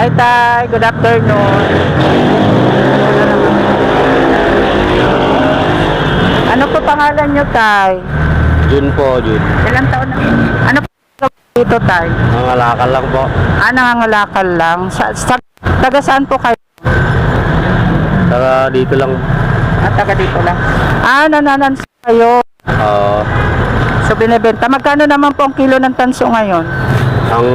Hi, Tay. Good afternoon. Ano po pangalan nyo, Tay? Jun po, Jun. Ilang taon na? Ano po dito, Tay? Nangalakal lang po. Ah, nangangalakal lang. Sa, sa, taga saan po kayo? Saka dito lang. Ah, taga dito lang. Ah, nananans kayo. Oo. So, binibenta. Magkano naman po ang kilo ng tanso ngayon? Ang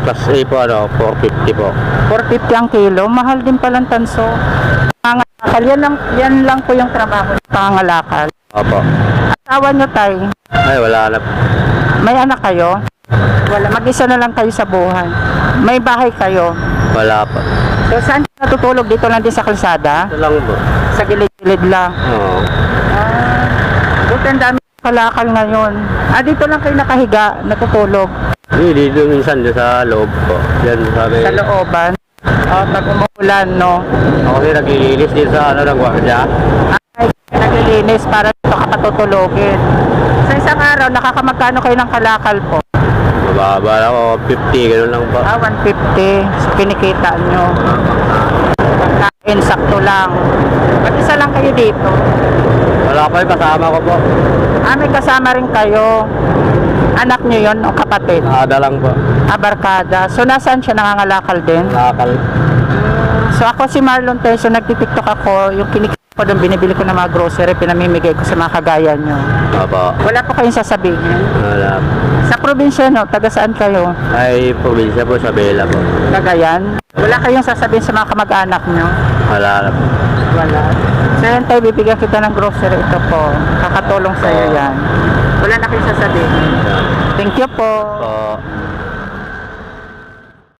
class A po, ano, 450 po. 450 ang kilo. Mahal din palang tanso. Pangangalakal. Yan lang, yan lang po yung trabaho. Pangangalakal. Opo. Asawa nyo, Tay? Ay, wala na. May anak kayo? Wala. Mag-isa na lang kayo sa buhay. May bahay kayo. Wala pa. So, saan natutulog? Dito lang din sa kalsada? Ito lang po. Sa gilid-gilid lang. Oo. Ah, buti ang dami kalakal ngayon. Ah, dito lang kayo nakahiga, natutulog. Hindi, dito minsan doon sa loob po. Yan, sabi. Sa looban. Oh, pag umuulan, no? Ako kasi naglilinis din sa ano ng gwardiya. Ay, naglilinis para dito ka patutulogin. Sa isang araw, nakakamagkano kayo ng kalakal po? Mababa lang ako, 50, ganun lang po. Ah, 150. So, kinikita nyo. Pagkain, sakto lang. Ba't isa lang kayo dito? Yung kasama ko po. Ah, may kasama rin kayo. Anak nyo yon o kapatid? Nakada lang po. Abarkada. So, nasaan siya nangangalakal din? Nakakal. So, ako si Marlon Terso, nagtitiktok ako. Yung kinikita ko doon, binibili ko ng mga grocery, pinamimigay ko sa mga kagaya nyo. Opo. Wala po kayong sasabihin. Wala. Sa probinsya, no? Taga saan kayo? Ay, probinsya po sa Bela po. Cagayan? Wala kayong sasabihin sa mga kamag-anak nyo? Wala na po. Wala. So, yan tayo, bibigyan kita ng grocery. Ito po. Kakatulong sa'yo yan. Wala na kayong sasabihin. Thank you po. Po.